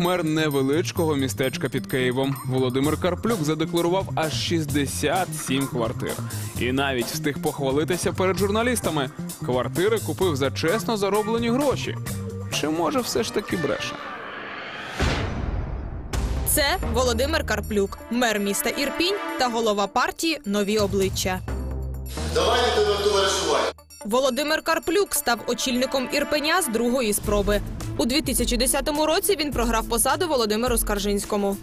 Мер невеличкого містечка під Києвом Володимир Карплюк задекларував аж 67 квартир. І навіть встиг похвалитися перед журналістами. Квартири купив за чесно зароблені гроші. Чи може все ж таки бреше? Це Володимир Карплюк, мер міста Ірпінь та голова партії Нові обличчя. Давайте тебе товаришувати. Володимир Карплюк став очільником Ірпеня з другої спроби. У 2010 році він програв посаду Володимиру Скаржинському.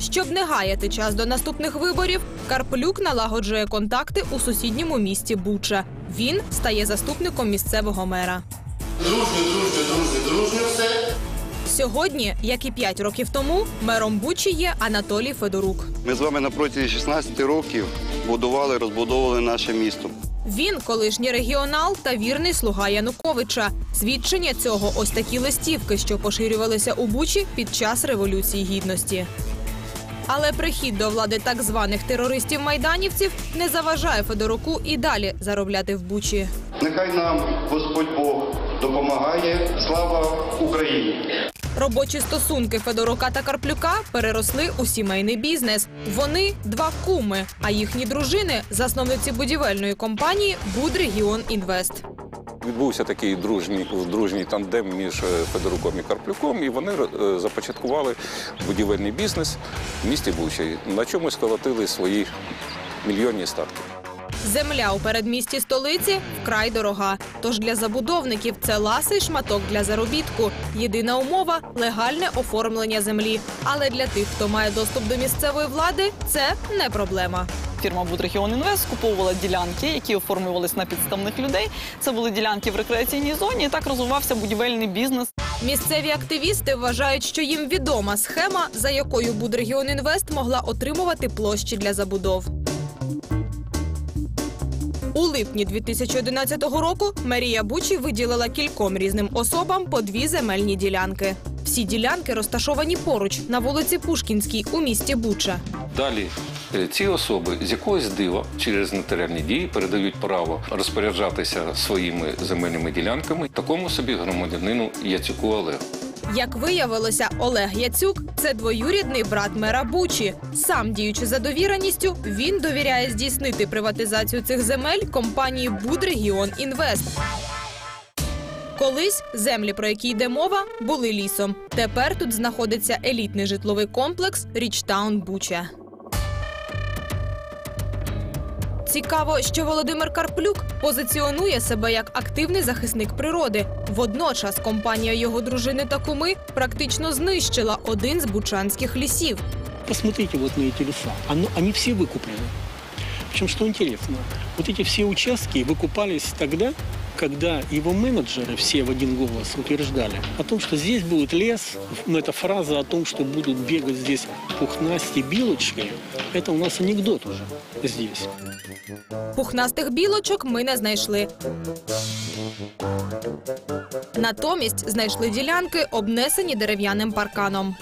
Щоб не гаяти час до наступних виборів, Карплюк налагоджує контакти у сусідньому місті Буча. Він стає заступником місцевого мера. Дружньо, дружньо, дружньо, дружньо все. Сьогодні, як і 5 років тому, мером Бучі є Анатолій Федорук. Ми з вами на протязі 16 років будували, розбудовували наше місто. Він колишній регіонал та вірний слуга Януковича. Свідчення цього ось такі листівки, що поширювалися у Бучі під час революції гідності. Але прихід до влади так званих терористів-майданівців не заважає Федоруку і далі заробляти в Бучі. Нехай нам Господь Бог допомагає. Слава Україні! Робочі стосунки Федорука та Карплюка переросли у сімейний бізнес. Вони два куми, а їхні дружини засновниці будівельної компанії Будрегіон Інвест. Відбувся такий дружній, дружній тандем між е, Федоруком і Карплюком, і вони е, започаткували будівельний бізнес в місті Бучі, на чому сколотили свої мільйонні статки. Земля у передмісті столиці вкрай дорога. Тож для забудовників це ласий шматок для заробітку. Єдина умова легальне оформлення землі. Але для тих, хто має доступ до місцевої влади, це не проблема. Фірма Будрегіон Інвест скуповувала ділянки, які оформлювались на підставних людей. Це були ділянки в рекреаційній зоні. І так розвивався будівельний бізнес. Місцеві активісти вважають, що їм відома схема, за якою Будрегіон Інвест могла отримувати площі для забудов. У липні 2011 року Марія Бучі виділила кільком різним особам по дві земельні ділянки. Всі ділянки розташовані поруч на вулиці Пушкінській у місті Буча. Далі е, ці особи з якогось дива через нотаріальні дії передають право розпоряджатися своїми земельними ділянками такому собі громадянину Яцюку Олегу. Як виявилося, Олег Яцюк це двоюрідний брат мера Бучі. Сам діючи за довіреністю, він довіряє здійснити приватизацію цих земель компанії Будрегіон Інвест. Колись землі, про які йде мова, були лісом. Тепер тут знаходиться елітний житловий комплекс Річтаун Буча. Цікаво, що Володимир Карплюк позиціонує себе як активний захисник природи. Водночас компанія його дружини та куми практично знищила один з бучанських лісів. Посмотрите вот на эти леса. Оно- они все выкуплены. Причем, что интересно, вот эти все участки выкупались тогда, когда его менеджеры все в один голос утверждали о том, что здесь будет лес, но эта фраза о том, что будут бегать здесь пухнасти билочки, это у нас анекдот уже здесь. Пухнастих білочок ми не знайшли. Натомість знайшли ділянки, обнесені дерев'яним парканом.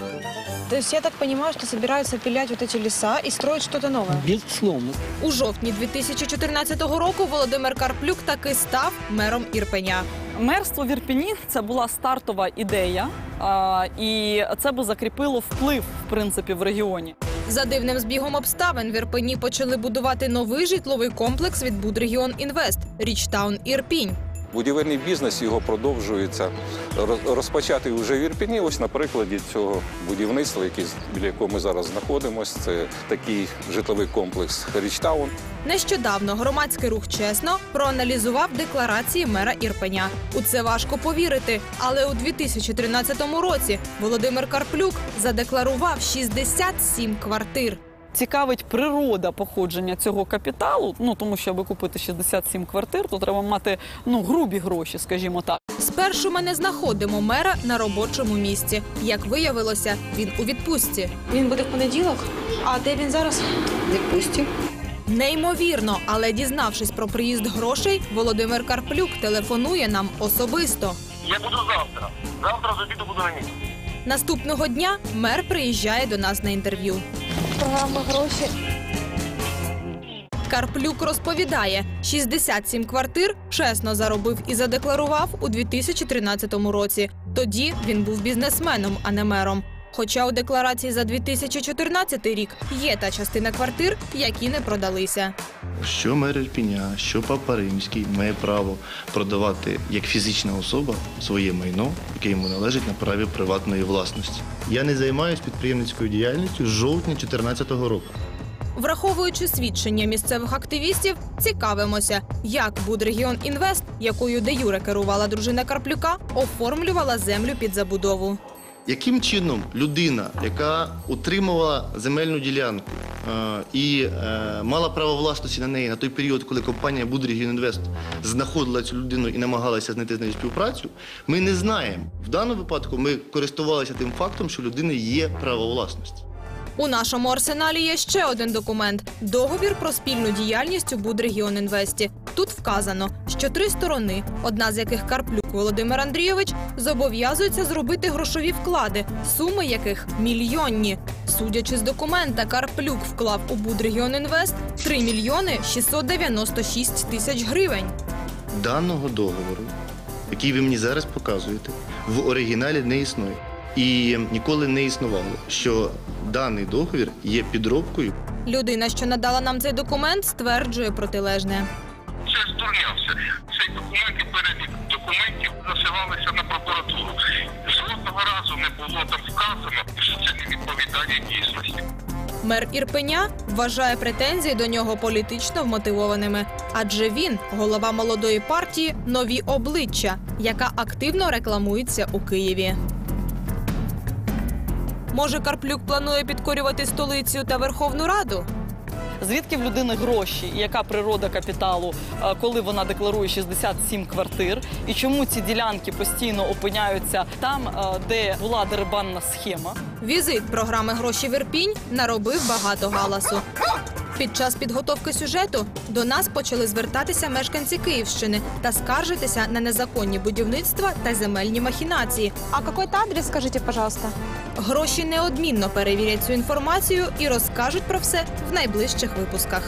То есть я так понимаю, что собираются пилять вот эти леса и строить что-то новое? Безусловно. У жовтні 2014 року Володимир Карплюк таки став мером Ірпеня. Мерство в Ірпіні це була стартова ідея, а, і це би закріпило вплив в принципі в регіоні. За дивним збігом обставин в Ірпені почали будувати новий житловий комплекс від Будрегіон Інвест Річтаун Ірпінь. Будівельний бізнес його продовжується роз- розпочатий вже в Ірпіні. Ось на прикладі цього будівництва, який, біля якого ми зараз знаходимося, це такий житловий комплекс Річтаун. Нещодавно громадський рух чесно проаналізував декларації мера Ірпеня. У це важко повірити, але у 2013 році Володимир Карплюк задекларував 67 квартир. Цікавить природа походження цього капіталу. Ну тому що аби купити 67 квартир, то треба мати ну грубі гроші, скажімо так. Спершу ми не знаходимо мера на робочому місці. Як виявилося, він у відпустці. Він буде в понеділок, а де він зараз? Відпустим. Неймовірно, але дізнавшись про приїзд грошей, Володимир Карплюк телефонує нам особисто. Я буду завтра. Завтра з обіду буду на місці. Наступного дня мер приїжджає до нас на інтерв'ю. Програма гроші. Карплюк розповідає, 67 квартир чесно заробив і задекларував у 2013 році. Тоді він був бізнесменом, а не мером. Хоча у декларації за 2014 рік є та частина квартир, які не продалися. Що мер Ірпіня, що Папа Римський має право продавати як фізична особа своє майно, яке йому належить на праві приватної власності. Я не займаюся підприємницькою діяльністю з жовтня 2014 року. Враховуючи свідчення місцевих активістів, цікавимося, як Будрегіон Інвест, якою де Юре керувала дружина Карплюка, оформлювала землю під забудову. Яким чином людина, яка утримувала земельну ділянку е, і е, мала право власності на неї на той період, коли компанія Будрігін Інвест знаходила цю людину і намагалася знайти з нею співпрацю, ми не знаємо. В даному випадку ми користувалися тим фактом, що людини є право власності. У нашому арсеналі є ще один документ договір про спільну діяльність у Будрегіон Інвесті. Тут вказано, що три сторони, одна з яких Карплюк Володимир Андрійович, зобов'язуються зробити грошові вклади, суми яких мільйонні. Судячи з документа, Карплюк вклав у Будрегіон Інвест 3 мільйони 696 тисяч гривень. Даного договору, який ви мені зараз показуєте, в оригіналі не існує. І ніколи не існувало, що даний договір є підробкою Людина, що надала нам цей документ, стверджує протилежне. Це ж дурня все. Цей документ і перелік документів засилалися на прокуратуру. Жодного разу не було там вказано, що це не відповідає дійсності. Мер Ірпеня вважає претензії до нього політично вмотивованими, адже він голова молодої партії Нові обличчя, яка активно рекламується у Києві. Може, Карплюк планує підкорювати столицю та Верховну Раду? Звідки в людини гроші, яка природа капіталу, е, коли вона декларує 67 квартир, і чому ці ділянки постійно опиняються там, е, де була дерибанна схема? Візит програми Гроші в Ірпінь наробив багато галасу. Під час підготовки сюжету до нас почали звертатися мешканці Київщини та скаржитися на незаконні будівництва та земельні махінації. А какой-то адрес, скажите, пожалуйста? Гроші неодмінно перевірять цю інформацію і розкажуть про все в найближчих випусках.